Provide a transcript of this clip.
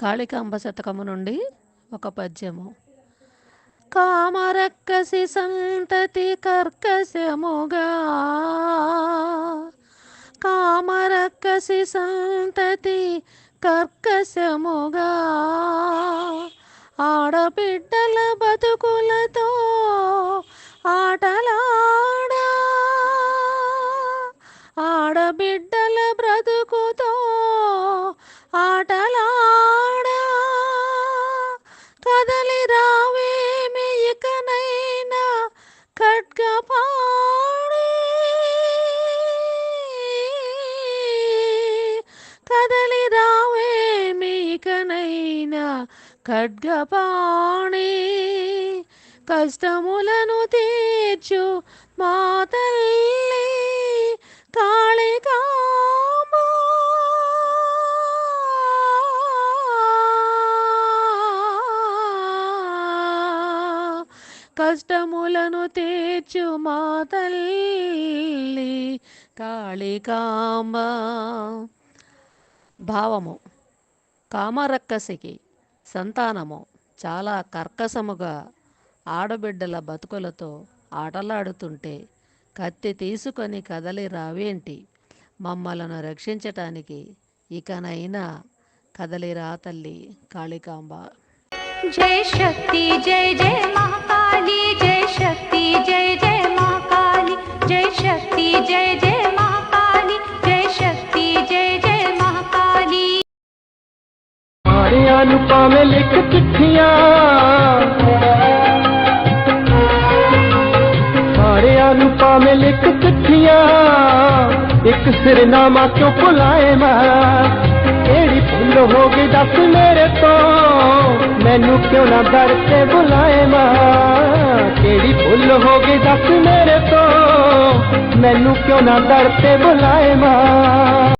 కాళికాంబ శతకము నుండి ఒక పద్యము. కామరక్కసి సంతతి కర్కశముగా కామరక్కసి సంతతి కర్కశముగా ఆడబిడ్డల బతుకులతో ఖడ్గపాణి కష్టములను తీర్చు మా తల్లి కాళికాంబ కష్టములను తీర్చు మా తల్లి కాళికాంబ భావము కామరక్కసికి. సంతానము చాలా కర్కశముగా ఆడబిడ్డల బతుకులతో ఆటలాడుతుంటే కత్తి తీసుకొని కదలి రావేంటి? మమ్మలను రక్షించటానికి ఇకనైనా కదలిరా తల్లి కాళికాంబ. జయ శక్తి జై జై ਸਾਥੀਆਂ ਨੂੰ ਪਾਵੇਂ ਲਿਖ ਚਿੱਠੀਆਂ। ਸਾਰਿਆਂ ਨੂੰ ਪਾਵੇਂ ਲਿਖ ਚਿੱਠੀਆਂ। ਇੱਕ ਸਿਰਨਾਮਾ ਕਿਉਂ ਭੁਲਾਏ ਮੈਂ? ਕਿਹੜੀ ਭੁੱਲ ਹੋ ਗਈ ਦੱਸ ਮੇਰੇ ਤੋਂ? ਮੈਨੂੰ ਕਿਉਂ ਨਾ ਦਰ ਤੇ ਬੁਲਾਏ ਮਾਂ? ਕਿਹੜੀ ਭੁੱਲ ਹੋ ਗਈ ਦੱਸ ਮੇਰੇ ਤੋਂ? ਮੈਨੂੰ ਕਿਉਂ ਨਾ ਦਰ ਤੇ ਬੁਲਾਏ ਮਾਂ?